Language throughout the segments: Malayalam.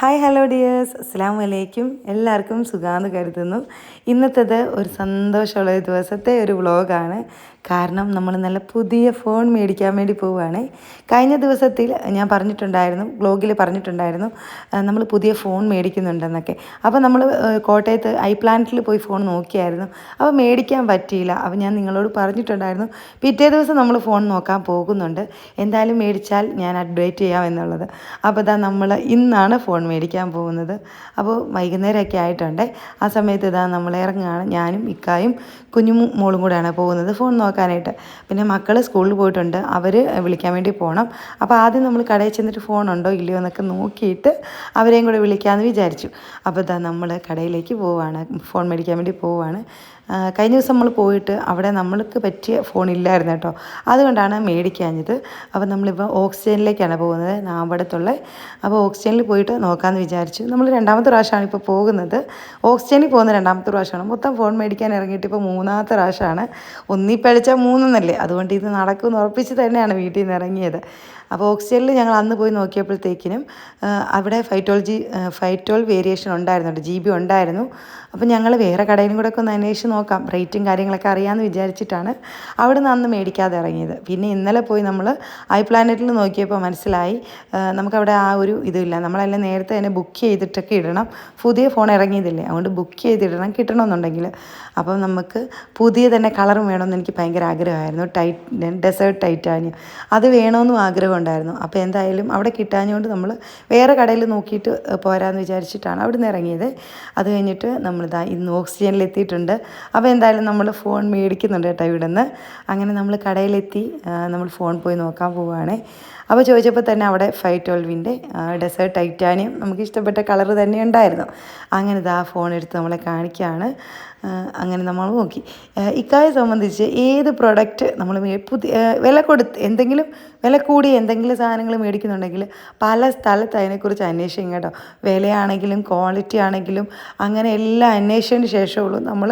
ഹായ് ഹലോ ഡിയേഴ്സ് അസ്സാം വലൈക്കും എല്ലാവർക്കും സുഖാന്ന് കരുതുന്നു. ഇന്നത്തേത് ഒരു സന്തോഷമുള്ള ദിവസത്തെ ഒരു വ്ളോഗാണ് കാരണം നമ്മൾ നല്ല പുതിയ ഫോൺ മേടിക്കാൻ വേണ്ടി പോവുകയാണ്. കഴിഞ്ഞ ദിവസത്തിൽ ഞാൻ പറഞ്ഞിട്ടുണ്ടായിരുന്നു ബ്ലോഗിൽ പറഞ്ഞിട്ടുണ്ടായിരുന്നു നമ്മൾ പുതിയ ഫോൺ മേടിക്കുന്നുണ്ടെന്നൊക്കെ. അപ്പോൾ നമ്മൾ കോട്ടയത്ത് ഐ പ്ലാനറ്റിൽ പോയി ഫോൺ നോക്കിയായിരുന്നു. അപ്പോൾ മേടിക്കാൻ പറ്റിയില്ല. അപ്പോൾ ഞാൻ നിങ്ങളോട് പറഞ്ഞിട്ടുണ്ടായിരുന്നു പിറ്റേ ദിവസം നമ്മൾ ഫോൺ നോക്കാൻ പോകുന്നുണ്ട്. എന്തായാലും മേടിച്ചാൽ ഞാൻ അപ്ഡേറ്റ് ചെയ്യാം എന്നുള്ളത്. അപ്പോൾ ഇതാ നമ്മൾ ഇന്നാണ് ഫോൺ മേടിക്കാൻ പോകുന്നത്. അപ്പോൾ വൈകുന്നേരമൊക്കെ ആയിട്ടുണ്ട്. ആ സമയത്ത് ഇതാ നമ്മൾ ഇറങ്ങുകയാണ്. ഞാനും ഇക്കായും കുഞ്ഞു മോളും കൂടെയാണ് പോകുന്നത് ഫോൺ നോക്കാനായിട്ട്. പിന്നെ മക്കൾ സ്കൂളിൽ പോയിട്ടുണ്ട്. അവർ വിളിക്കാൻ വേണ്ടി പോകണം. അപ്പോൾ ആദ്യം നമ്മൾ കടയിൽ ചെന്നിട്ട് ഉണ്ടോ ഇല്ലയോ എന്നൊക്കെ നോക്കിയിട്ട് അവരെയും കൂടെ വിളിക്കാമെന്ന് വിചാരിച്ചു. അപ്പോൾ ഇതാ നമ്മൾ കടയിലേക്ക് പോവുകയാണ് ഫോൺ മേടിക്കാൻ വേണ്ടി പോവുകയാണ് കഴിഞ്ഞ ദിവസം നമ്മൾ പോയിട്ട് അവിടെ നമ്മൾക്ക് പറ്റിയ ഫോൺ ഇല്ലായിരുന്നു കേട്ടോ. അതുകൊണ്ടാണ് മേടിക്കാഞ്ഞത്. അപ്പോൾ നമ്മളിപ്പോൾ ഓക്സിജനിലേക്കാണ് പോകുന്നത് നാമ്പടത്തുള്ള അപ്പോൾ ഓക്സിജനിൽ പോയിട്ട് നോക്കാമെന്ന് വിചാരിച്ചു. നമ്മൾ രണ്ടാമത്തെ പ്രാവശ്യമാണ് ഇപ്പോൾ പോകുന്നത്. ഓക്സിജനിൽ പോകുന്ന രണ്ടാമത്തെ പ്രാവശ്യമാണ്. മൊത്തം ഫോൺ മേടിക്കാൻ ഇറങ്ങിയിട്ട് ഇപ്പോൾ മൂന്നാമത്തെ പ്രാവശ്യമാണ്. ഒന്നീ പഴിച്ചാൽ മൂന്നെന്നല്ലേ? അതുകൊണ്ട് ഇത് നടക്കുമെന്ന് ഉറപ്പിച്ച് തന്നെയാണ് വീട്ടിൽ നിന്ന് ഇറങ്ങിയത്. അപ്പോൾ ഓക്സിജനിൽ ഞങ്ങൾ അന്ന് പോയി നോക്കിയപ്പോഴത്തേക്കിനും അവിടെ ഫൈറ്റോളജി ഫൈറ്റോൾ വേരിയേഷൻ ഉണ്ടായിരുന്നു ജി ബി ഉണ്ടായിരുന്നു. അപ്പോൾ ഞങ്ങൾ വേറെ കടയിലും കൂടെ ഒക്കെ ഒന്ന് അന്വേഷിച്ച് നോക്കാം. റേറ്റും കാര്യങ്ങളൊക്കെ അറിയാമെന്ന് വിചാരിച്ചിട്ടാണ് അവിടെ നിന്ന് അന്ന് മേടിക്കാതെ ഇറങ്ങിയത്. പിന്നെ ഇന്നലെ പോയി നമ്മൾ ഐ പ്ലാനറ്റിൽ നോക്കിയപ്പോൾ മനസ്സിലായി നമുക്കവിടെ ആ ഒരു ഇതില്ല നമ്മളെല്ലാം നേരത്തെ തന്നെ ബുക്ക് ചെയ്തിട്ടൊക്കെ ഇടണം. പുതിയ ഫോൺ ഇറങ്ങിയതില്ലേ? അതുകൊണ്ട് ബുക്ക് ചെയ്തിടണം കിട്ടണമെന്നുണ്ടെങ്കിൽ. അപ്പം നമുക്ക് പുതിയ തന്നെ കളറും വേണമെന്ന് എനിക്ക് ഭയങ്കര ആഗ്രഹമായിരുന്നു. ടൈറ്റ് ഡെസേർട്ട് ടൈറ്റാനിയം അത് വേണമെന്നും ആഗ്രഹം ഉണ്ടായിരുന്നു. അപ്പോൾ എന്തായാലും അവിടെ കിട്ടാഞ്ഞുകൊണ്ട് നമ്മൾ വേറെ കടയിൽ നോക്കിയിട്ട് പോരാന്ന് വിചാരിച്ചിട്ടാണ് അവിടെ നിന്ന് ഇറങ്ങിയത്. അത് കഴിഞ്ഞിട്ട് നമ്മളിതാ ഇന്ന് ഓക്സിജനിൽ എത്തിയിട്ടുണ്ട്. അപ്പോൾ എന്തായാലും നമ്മൾ ഫോൺ മേടിക്കുന്നുണ്ട് കേട്ടോ ഇവിടെ നിന്ന് അങ്ങനെ നമ്മൾ കടയിലെത്തി നമ്മൾ ഫോൺ പോയി നോക്കാൻ പോവുകയാണ് അപ്പോൾ ചോദിച്ചപ്പോൾ തന്നെ അവിടെ ഫൈവ് ട്വൽവിന്റെ ഡെസേർട്ട് ടൈറ്റാനിയം നമുക്ക് ഇഷ്ടപ്പെട്ട കളർ തന്നെ ഉണ്ടായിരുന്നു. അങ്ങനെ ഇതാ ഫോൺ എടുത്ത് നമ്മളെ കാണിക്കുകയാണ് അങ്ങനെ നമ്മൾ നോക്കി. ഇക്കായെ സംബന്ധിച്ച് ഏത് പ്രൊഡക്റ്റ് നമ്മൾ പുതിയ വില കൊടുത്ത് എന്തെങ്കിലും വില കൂടി എന്തെങ്കിലും സാധനങ്ങൾ മേടിക്കുന്നുണ്ടെങ്കിൽ പല സ്ഥലത്ത് അതിനെക്കുറിച്ച് അന്വേഷിക്കും കേട്ടോ. വിലയാണെങ്കിലും ക്വാളിറ്റി ആണെങ്കിലും അങ്ങനെ എല്ലാം അന്വേഷിച്ചതിന് ശേഷമുള്ളൂ നമ്മൾ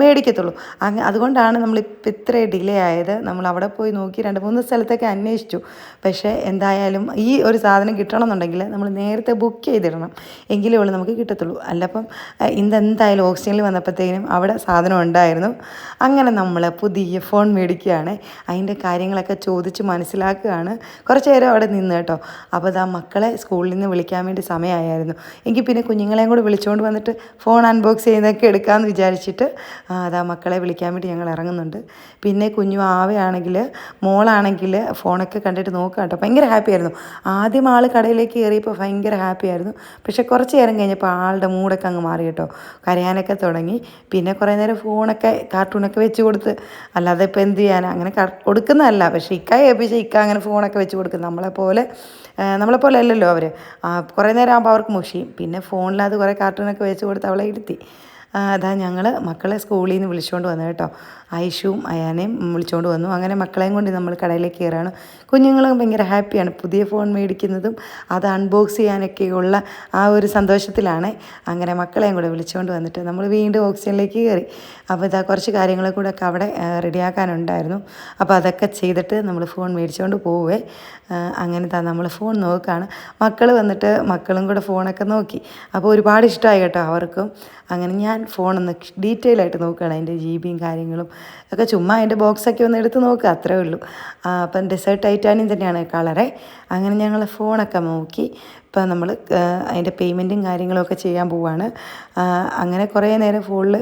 മേടിക്കത്തുള്ളൂ. അങ്ങ് അതുകൊണ്ടാണ് നമ്മളിപ്പോൾ ഇത്ര ഡിലേ ആയത്. നമ്മൾ അവിടെ പോയി നോക്കി രണ്ട് മൂന്ന് സ്ഥലത്തൊക്കെ അന്വേഷിച്ചു. പക്ഷേ എന്തായാലും ഈ ഒരു സാധനം കിട്ടണമെന്നുണ്ടെങ്കിൽ നമ്മൾ നേരത്തെ ബുക്ക് ചെയ്തിടണം. എങ്കിലേ ഉള്ളൂ നമുക്ക് കിട്ടത്തുള്ളൂ. അല്ലപ്പം ഇന്നെന്തായാലും ഓക്സിജനിൽ വന്നപ്പോഴത്തേനും അവിടെ സാധനം ഉണ്ടായിരുന്നു. അങ്ങനെ നമ്മൾ പുതിയ ഫോൺ മേടിക്കുകയാണ്. അതിന്റെ കാര്യങ്ങളൊക്കെ ചോദിച്ച് മനസ്സിലാക്കുകയാണ്. കുറച്ച് നേരം അവിടെ നിന്ന് കേട്ടോ. അപ്പോൾ അതാ മക്കളെ സ്കൂളിൽ നിന്ന് വിളിക്കാൻ വേണ്ടി സമയമായിരുന്നു. എങ്കിൽ പിന്നെ കുഞ്ഞുങ്ങളെയും കൂടെ വിളിച്ചുകൊണ്ട് വന്നിട്ട് ഫോൺ അൺബോക്സ് ചെയ്യുന്നതൊക്കെ എടുക്കാമെന്ന് വിചാരിച്ചിട്ട് അതാ മക്കളെ വിളിക്കാൻ വേണ്ടി ഞങ്ങൾ ഇറങ്ങുന്നുണ്ട്. പിന്നെ കുഞ്ഞു ആവയാണെങ്കിൽ മോളാണെങ്കിൽ ഫോണൊക്കെ കണ്ടിട്ട് നോക്കുക കേട്ടോ. ഭയങ്കര ഹാപ്പി ആയിരുന്നു. ആദ്യം ആൾ കടയിലേക്ക് കയറിയപ്പോൾ ഭയങ്കര ഹാപ്പി ആയിരുന്നു. പക്ഷേ കുറച്ച് നേരം കഴിഞ്ഞപ്പോൾ ആളുടെ മൂടൊക്കെ അങ്ങ് മാറി കേട്ടോ. കരയാനൊക്കെ തുടങ്ങി. പിന്നെ കുറേ നേരം ഫോണൊക്കെ കാർട്ടൂണൊക്കെ വെച്ച് കൊടുത്ത് അല്ലാതെ ഇപ്പോൾ എന്ത് ചെയ്യാൻ അങ്ങനെ കൊടുക്കുന്നതല്ല. പക്ഷേ ഇക്ക ഏൽപ്പിച്ച ഇക്ക അങ്ങനെ ഫോണൊക്കെ വെച്ച് കൊടുക്കും നമ്മളെപ്പോലെ നമ്മളെപ്പോലെ അല്ലല്ലോ അവർ കുറേ നേരം ആകുമ്പോൾ അവർക്ക് മുഷിയും. പിന്നെ ഫോണിലത് കുറേ കാർട്ടൂണൊക്കെ വെച്ച് കൊടുത്ത് അവളെ ഇരുത്തി. അതാ ഞങ്ങൾ മക്കളെ സ്കൂളിൽ നിന്ന് വിളിച്ചുകൊണ്ട് വന്നു കേട്ടോ. ഐഷുവും അയാനെയും വിളിച്ചുകൊണ്ട് വന്നു. അങ്ങനെ മക്കളെയും കൊണ്ട് നമ്മൾ കടയിലേക്ക് കയറാണ് കുഞ്ഞുങ്ങളും ഭയങ്കര ഹാപ്പിയാണ്. പുതിയ ഫോൺ മേടിക്കുന്നതും അത് അൺബോക്സ് ചെയ്യാനൊക്കെയുള്ള ആ ഒരു സന്തോഷത്തിലാണ്. അങ്ങനെ മക്കളെയും കൂടെ വിളിച്ചുകൊണ്ട് വന്നിട്ട് നമ്മൾ വീണ്ടും ഓക്സിജനിലേക്ക് കയറി അപ്പോൾ ഇതാ കുറച്ച് കാര്യങ്ങൾ കൂടെ ഒക്കെ അവിടെ റെഡിയാക്കാനുണ്ടായിരുന്നു. അപ്പോൾ അതൊക്കെ ചെയ്തിട്ട് നമ്മൾ ഫോൺ മേടിച്ചുകൊണ്ട് പോവേ. അങ്ങനെ താ നമ്മൾ ഫോൺ നോക്കുകയാണ് മക്കൾ വന്നിട്ട് മക്കളും കൂടെ ഫോണൊക്കെ നോക്കി. അപ്പോൾ ഒരുപാട് ഇഷ്ടമായി കേട്ടോ അവർക്കും. അങ്ങനെ ഞാൻ ഫോണൊന്ന് ഡീറ്റെയിൽ ആയിട്ട് നോക്കുകയാണ് അതിന്റെ ജി ബിയും കാര്യങ്ങളും. ഒക്കെ ചുമ്മാ അതിന്റെ ബോക്സൊക്കെ ഒന്ന് എടുത്ത് നോക്കുക അത്രേ ഉള്ളൂ. അപ്പം ഡെസേർട്ട് ടൈറ്റാനിയം തന്നെയാണ് കളറെ അങ്ങനെ ഞങ്ങൾ ഫോണൊക്കെ നോക്കി ഇപ്പം നമ്മൾ അതിന്റെ പേയ്മെന്റും കാര്യങ്ങളൊക്കെ ചെയ്യാൻ പോവാണ്. അങ്ങനെ കുറേ നേരം ഫോണിൽ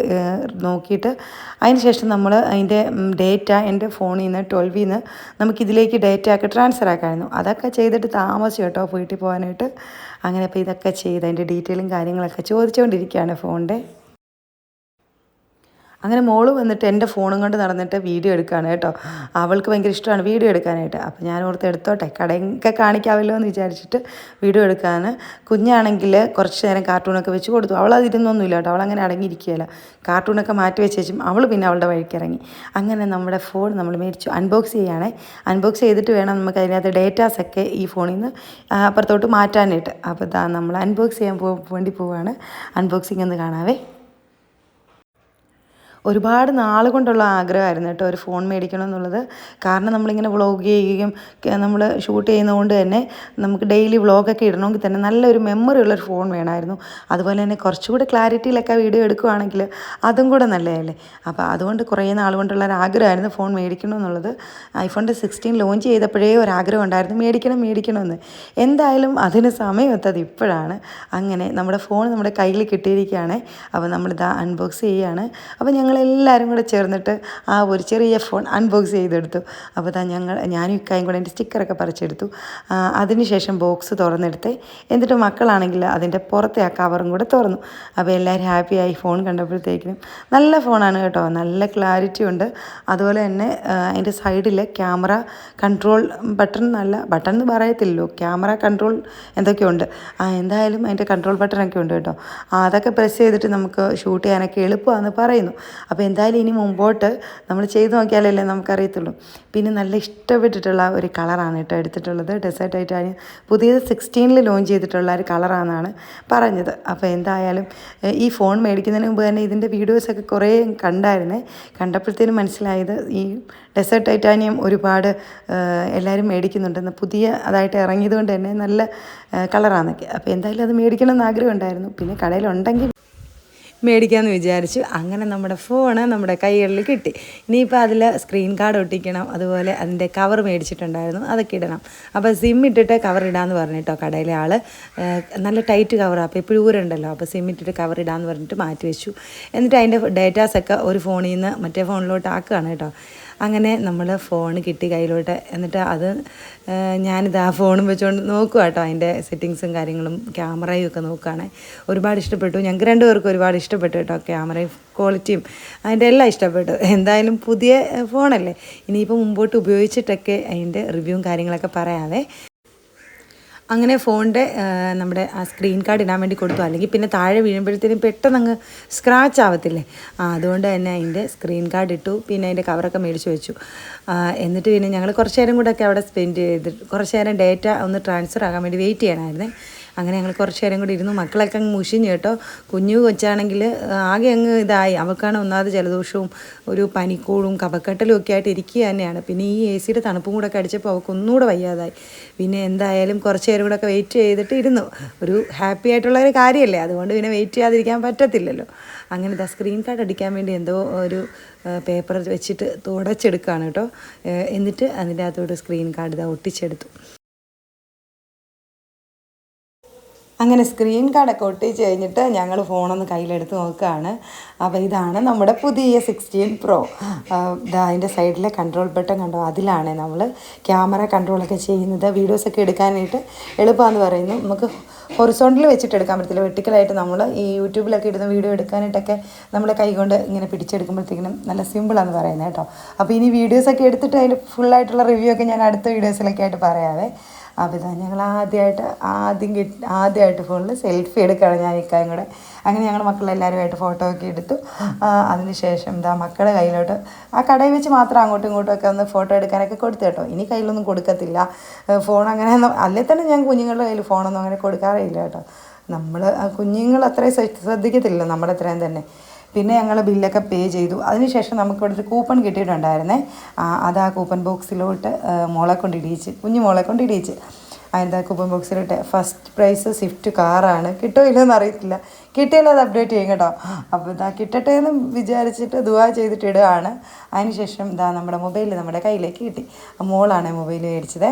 നോക്കിയിട്ട് അതിന് ശേഷം നമ്മൾ അതിന്റെ ഡേറ്റ എന്റെ ഫോണിൽ നിന്ന് ട്വൽവിൽ നിന്ന് നമുക്കിതിലേക്ക് ഡേറ്റ ഒക്കെ ട്രാൻസ്ഫർ ആക്കാമായിരുന്നു അതൊക്കെ ചെയ്തിട്ട് താമസിച്ചു കേട്ടോ വീട്ടിൽ പോകാനായിട്ട്. അങ്ങനെ ഇപ്പോൾ ഇതൊക്കെ ചെയ്ത് അതിന്റെ ഡീറ്റെയിലും കാര്യങ്ങളൊക്കെ ചോദിച്ചുകൊണ്ടിരിക്കുകയാണ് ഫോണിന്റെ. അങ്ങനെ മോൾ വന്നിട്ട് എന്റെ ഫോണും കൊണ്ട് നടന്നിട്ട് വീഡിയോ എടുക്കുകയാണ് കേട്ടോ. അവൾക്ക് ഭയങ്കര ഇഷ്ടമാണ് വീഡിയോ എടുക്കാനായിട്ട്. അപ്പോൾ ഞാൻ ഓർത്ത് എടുത്തോട്ടെ കടയൊക്കെ കാണിക്കാമല്ലോ എന്ന് വിചാരിച്ചിട്ട് വീഡിയോ എടുക്കാൻ കുഞ്ഞാണെങ്കിൽ കുറച്ച് നേരം കാർട്ടൂണൊക്കെ വെച്ച് കൊടുത്തു. അവൾ അതിരുന്നൊന്നുമില്ല കേട്ടോ. അവൾ അങ്ങനെ അടങ്ങിയിരിക്കുകയില്ല. കാർട്ടൂണൊക്കെ മാറ്റി വെച്ചേച്ചും അവൾ പിന്നെ അവളുടെ വഴിക്ക് ഇറങ്ങി. അങ്ങനെ നമ്മുടെ ഫോൺ നമ്മൾ മേടിച്ചു. അൺബോക്സ് ചെയ്യുകയാണേ. അൺബോക്സ് ചെയ്തിട്ട് വേണം നമുക്ക് അതിനകത്ത് ഡേറ്റാസൊക്കെ ഈ ഫോണിൽ നിന്ന് അപ്പുറത്തോട്ട് മാറ്റാനായിട്ട്. അപ്പോൾ നമ്മൾ അൺബോക്സ് ചെയ്യാൻ വേണ്ടി പോവുകയാണ് അൺബോക്സിങ് ഒന്ന് കാണാവേ. ഒരുപാട് നാൾ കൊണ്ടുള്ള ആഗ്രഹമായിരുന്നു കേട്ടോ ഒരു ഫോൺ മേടിക്കണം എന്നുള്ളത്. കാരണം നമ്മളിങ്ങനെ വ്ളോഗ് ചെയ്യുകയും നമ്മൾ ഷൂട്ട് ചെയ്യുന്നതുകൊണ്ട് തന്നെ നമുക്ക് ഡെയിലി വ്ളോഗൊക്കെ ഇടണമെങ്കിൽ തന്നെ നല്ലൊരു മെമ്മറി ഉള്ളൊരു ഫോൺ വേണമായിരുന്നു. അതുപോലെ തന്നെ കുറച്ചുകൂടെ ക്ലാരിറ്റിയിലൊക്കെ വീഡിയോ എടുക്കുകയാണെങ്കിൽ അതും കൂടെ നല്ലതല്ലേ. അപ്പോൾ അതുകൊണ്ട് കുറേ നാൾ കൊണ്ടുള്ള ഒരു ആഗ്രഹമായിരുന്നു ഫോൺ മേടിക്കണം എന്നുള്ളത്. ഐഫോണിന്റെ സിക്സ്റ്റീൻ ലോഞ്ച് ചെയ്തപ്പോഴേ ഒരു ആഗ്രഹം ഉണ്ടായിരുന്നു മേടിക്കണം മേടിക്കണമെന്ന് എന്തായാലും അതിന് സമയം എത്തത് ഇപ്പോഴാണ് അങ്ങനെ നമ്മുടെ ഫോൺ നമ്മുടെ കയ്യിൽ കിട്ടിയിരിക്കുകയാണ്. അപ്പോൾ നമ്മളിതാ അൺബോക്സ് ചെയ്യുകയാണ്. അപ്പോൾ ഞങ്ങളെല്ലാവരും കൂടെ ചേർന്നിട്ട് ആ ഒരു ചെറിയ ഫോൺ അൺബോക്സ് ചെയ്തെടുത്തു. അപ്പോൾ താ ഞങ്ങൾ ഞാനും ഇക്കായും കൂടെ അതിന്റെ സ്റ്റിക്കറൊക്കെ പറിച്ചെടുത്തു. അതിനുശേഷം ബോക്സ് തുറന്നെടുത്ത്. എന്നിട്ട് മക്കളാണെങ്കിൽ അതിന്റെ പുറത്തെ ആ കവറും കൂടെ തുറന്നു. അപ്പോൾ എല്ലാവരും ഹാപ്പിയായി ഫോൺ കണ്ടപ്പോഴത്തേക്കിനും നല്ല ഫോണാണ് കേട്ടോ. നല്ല ക്ലാരിറ്റി ഉണ്ട്. അതുപോലെ തന്നെ അതിന്റെ സൈഡിൽ ക്യാമറ കൺട്രോൾ ബട്ടൺ നല്ല ബട്ടൺ എന്ന് പറയത്തില്ലല്ലോ. ക്യാമറ കൺട്രോൾ എന്തൊക്കെയുണ്ട് ആ എന്തായാലും അതിന്റെ കൺട്രോൾ ബട്ടണൊക്കെ ഉണ്ട് കേട്ടോ. അതൊക്കെ പ്രസ് ചെയ്തിട്ട് നമുക്ക് ഷൂട്ട് ചെയ്യാനൊക്കെ എളുപ്പമാണെന്ന് പറയുന്നു. അപ്പോൾ എന്തായാലും ഇനി മുമ്പോട്ട് നമ്മൾ ചെയ്ത് നോക്കിയാലല്ലേ നമുക്കറിയത്തുള്ളൂ. പിന്നെ നല്ല ഇഷ്ടപ്പെട്ടിട്ടുള്ള ഒരു കളറാണ് കേട്ടോ എടുത്തിട്ടുള്ളത്. ഡെസേർട്ട് ആയിട്ടാണ് പുതിയത് സിക്സ്റ്റീനിൽ ലോഞ്ച് ചെയ്തിട്ടുള്ള ഒരു കളറാണെന്നാണ് പറഞ്ഞത്. അപ്പോൾ എന്തായാലും ഈ ഫോൺ മേടിക്കുന്നതിന് മുമ്പ് തന്നെ ഇതിന്റെ വീഡിയോസൊക്കെ കുറേ കണ്ടായിരുന്നേ. കണ്ടപ്പോഴത്തേനും മനസ്സിലായത് ഈ ഡെസേർട്ട് ടൈറ്റാനിയം ഒരുപാട് എല്ലാവരും മേടിക്കുന്നുണ്ടെന്ന് പുതിയ അതായിട്ട് ഇറങ്ങിയത് കൊണ്ട് തന്നെ നല്ല കളറാണെന്നൊക്കെ അപ്പോൾ എന്തായാലും അത് മേടിക്കണം ആഗ്രഹം ഉണ്ടായിരുന്നു. പിന്നെ കടയിലുണ്ടെങ്കിൽ മേടിക്കാമെന്ന് വിചാരിച്ചു. അങ്ങനെ നമ്മുടെ ഫോണ് നമ്മുടെ കൈകളിൽ കിട്ടി. ഇനിയിപ്പോൾ അതിൽ സ്ക്രീൻ കാർഡ് ഒട്ടിക്കണം. അതുപോലെ അതിന്റെ കവർ മേടിച്ചിട്ടുണ്ടായിരുന്നു. അതൊക്കെ ഇടണം. അപ്പോൾ സിം ഇട്ടിട്ട് കവർ ഇടാമെന്ന് പറഞ്ഞിട്ടോ കടയിലെ ആൾ നല്ല ടൈറ്റ് കവറാണ് അപ്പോൾ എപ്പോഴും ഊരുണ്ടല്ലോ അപ്പോൾ സിം ഇട്ടിട്ട് കവർ ഇടാമെന്ന് പറഞ്ഞിട്ട് മാറ്റി വെച്ചു എന്നിട്ട് അതിന്റെ ഡേറ്റാസൊക്കെ ഒരു ഫോണിൽ നിന്ന് മറ്റേ ഫോണിലോട്ട് ആക്കുകയാണ് കേട്ടോ. അങ്ങനെ നമ്മൾ ഫോൺ കിട്ടി കയ്യിലോട്ട്. എന്നിട്ട് അത് ഞാനിത് ആ ഫോണും വെച്ചുകൊണ്ട് നോക്കുക കേട്ടോ അതിന്റെ സെറ്റിങ്സും കാര്യങ്ങളും ക്യാമറയും ഒക്കെ നോക്കുകയാണ് ഒരുപാട് ഇഷ്ടപ്പെട്ടു. ഞങ്ങൾക്ക് രണ്ടുപേർക്കും ഒരുപാട് ഇഷ്ടപ്പെട്ടു കേട്ടോ ക്യാമറയും ക്വാളിറ്റിയും അതിന്റെ എല്ലാം ഇഷ്ടപ്പെട്ടു. എന്തായാലും പുതിയ ഫോണല്ലേ ഇനിയിപ്പോൾ മുമ്പോട്ട് ഉപയോഗിച്ചിട്ടൊക്കെ അതിന്റെ റിവ്യൂവും കാര്യങ്ങളൊക്കെ പറയാവേ. അങ്ങനെ ഫോണിന്റെ നമ്മുടെ ആ സ്ക്രീൻ കാർഡ് ഇടാൻ വേണ്ടി കൊടുത്തു. അല്ലെങ്കിൽ പിന്നെ താഴെ വീഴുമ്പോഴത്തേനും പെട്ടെന്ന് അങ്ങ് സ്ക്രാച്ച് ആവത്തില്ലേ? ആ അതുകൊണ്ട് തന്നെ അതിന്റെ സ്ക്രീൻ കാർഡ് ഇട്ടു. പിന്നെ അതിന്റെ കവറൊക്കെ മേടിച്ച് വെച്ചു. എന്നിട്ട് പിന്നെ ഞങ്ങൾ കുറച്ച് നേരം കൂടെ ഒക്കെ അവിടെ സ്പെൻഡ് ചെയ്തിട്ട് കുറച്ച് നേരം ഡേറ്റ ഒന്ന് ട്രാൻസ്ഫർ ആകാൻ വേണ്ടി വെയിറ്റ് ചെയ്യണമായിരുന്നേ അങ്ങനെ ഞങ്ങൾ കുറച്ച് നേരം കൂടി ഇരുന്നു. മക്കളൊക്കെ അങ്ങ് മുഷിഞ്ഞു കേട്ടോ. കുഞ്ഞു കൊച്ചാണെങ്കിൽ ആകെ അങ്ങ് ഇതായി. അവൾക്കാണ് ഒന്നാമത് ജലദോഷവും ഒരു പനിക്കൂടും കഫക്കെട്ടലും ഒക്കെ ആയിട്ട് ഇരിക്കുക തന്നെയാണ്. പിന്നെ ഈ എ സിയുടെ തണുപ്പും കൂടെ കടിച്ചപ്പോൾ അവൾക്ക് ഒന്നുകൂടെ വയ്യാതായി. പിന്നെ എന്തായാലും കുറച്ച് നേരം കൂടെ ഒക്കെ വെയിറ്റ് ചെയ്തിട്ട് ഇരുന്നു. ഒരു ഹാപ്പി ആയിട്ടുള്ള ഒരു കാര്യമല്ലേ? അതുകൊണ്ട് പിന്നെ വെയിറ്റ് ചെയ്യാതിരിക്കാൻ പറ്റത്തില്ലല്ലോ. അങ്ങനെ ഇതാ സ്ക്രീൻ കാർഡ് അടിക്കാൻ വേണ്ടി എന്തോ ഒരു പേപ്പർ വെച്ചിട്ട് തുടച്ചെടുക്കുകയാണ് കേട്ടോ. എന്നിട്ട് അതിന്റെ അകത്തോട്ട് സ്ക്രീൻ കാർഡ് ഇതാ ഒട്ടിച്ചെടുത്തു. അങ്ങനെ സ്ക്രീൻ കാർഡൊക്കെ ഒട്ടിച്ച് കഴിഞ്ഞിട്ട് ഞങ്ങൾ ഫോണൊന്ന് കയ്യിലെടുത്ത് നോക്കുകയാണ് അപ്പോൾ ഇതാണ് നമ്മുടെ പുതിയ സിക്സ്റ്റീൻ പ്രോ അതിന്റെ സൈഡിലെ കൺട്രോൾ ബട്ടൺ കണ്ടോ? അതിലാണ് നമ്മൾ ക്യാമറ കൺട്രോളൊക്കെ ചെയ്യുന്നത്. വീഡിയോസൊക്കെ എടുക്കാനായിട്ട് എളുപ്പമാണെന്ന് പറയുന്നു. നമുക്ക് ഹൊറിസോണ്ടിൽ വെച്ചിട്ട് എടുക്കാൻ പറ്റത്തില്ല. വെട്ടിക്കലായിട്ട് നമ്മൾ ഈ യൂട്യൂബിലൊക്കെ ഇടുന്ന വീഡിയോ എടുക്കാനായിട്ടൊക്കെ നമ്മളെ കൈകൊണ്ട് ഇങ്ങനെ പിടിച്ചെടുക്കുമ്പോഴത്തേക്കിനും നല്ല സിമ്പിളാന്ന് പറയുന്നത് കേട്ടോ. അപ്പോൾ ഇനി വീഡിയോസൊക്കെ എടുത്തിട്ട് അതിന്റെ ഫുള്ളായിട്ടുള്ള റിവ്യൂ ഒക്കെ ഞാൻ അടുത്ത വീഡിയോസിലൊക്കെ ആയിട്ട് പറയാവേ. അപ്പോൾ ഇതാ ഞങ്ങൾ ആദ്യമായിട്ട് ആദ്യം കിട്ടി ആദ്യമായിട്ട് ഫോണിൽ സെൽഫി എടുക്കുകയാണ് ഞാൻ ഇക്കായും കൂടെ. അങ്ങനെ ഞങ്ങൾ മക്കളെല്ലാവരുമായിട്ട് ഫോട്ടോ ഒക്കെ എടുത്തു. അതിനുശേഷം ഇതാ മക്കളുടെ കയ്യിലോട്ട് ആ കടയിൽ വെച്ച് മാത്രം അങ്ങോട്ടും ഇങ്ങോട്ടും ഒക്കെ ഒന്ന് ഫോട്ടോ എടുക്കാനൊക്കെ കൊടുത്തു കേട്ടോ. ഇനി കയ്യിലൊന്നും കൊടുക്കത്തില്ല. ഫോൺ അങ്ങനെ അല്ലേ തന്നെ ഞാൻ കുഞ്ഞുങ്ങളുടെ കയ്യിൽ ഫോണൊന്നും അങ്ങനെ കൊടുക്കാറില്ല കേട്ടോ. നമ്മൾ കുഞ്ഞുങ്ങൾ അത്രയും ശ്രദ്ധിക്കത്തില്ലല്ലോ ശ്രദ്ധിക്കത്തില്ല നമ്മുടെ അത്രയും തന്നെ. പിന്നെ ഞങ്ങൾ ബില്ലൊക്കെ പേ ചെയ്തു. അതിനുശേഷം നമുക്ക് ഇവിടെ ഒരു കൂപ്പൺ കിട്ടിയിട്ടുണ്ടായിരുന്നേ. അത് ആ കൂപ്പൺ ബോക്സിലോട്ട് മോളെ കൊണ്ട് ഇടിയിച്ച് കുഞ്ഞു മോളെ കൊണ്ട് ഇടിയിച്ച്. അതിന്റെ കൂപ്പൺ ബോക്സിലോട്ട് ഫസ്റ്റ് പ്രൈസ് സ്വിഫ്റ്റ് കാറാണ്. കിട്ടോ ഇല്ലെന്ന് അറിയത്തില്ല. കിട്ടിയാലും അത് അപ്ഡേറ്റ് ചെയ്യും കേട്ടോ. അപ്പോൾ ഇതാ കിട്ടട്ടെ എന്ന് വിചാരിച്ചിട്ട് ദുവാ ചെയ്തിട്ട് ഇടുകയാണ് അതിനുശേഷം ഇതാ നമ്മുടെ മൊബൈൽ നമ്മുടെ കയ്യിലേക്ക് കിട്ടി. മോളാണ് മൊബൈൽ മേടിച്ചത്.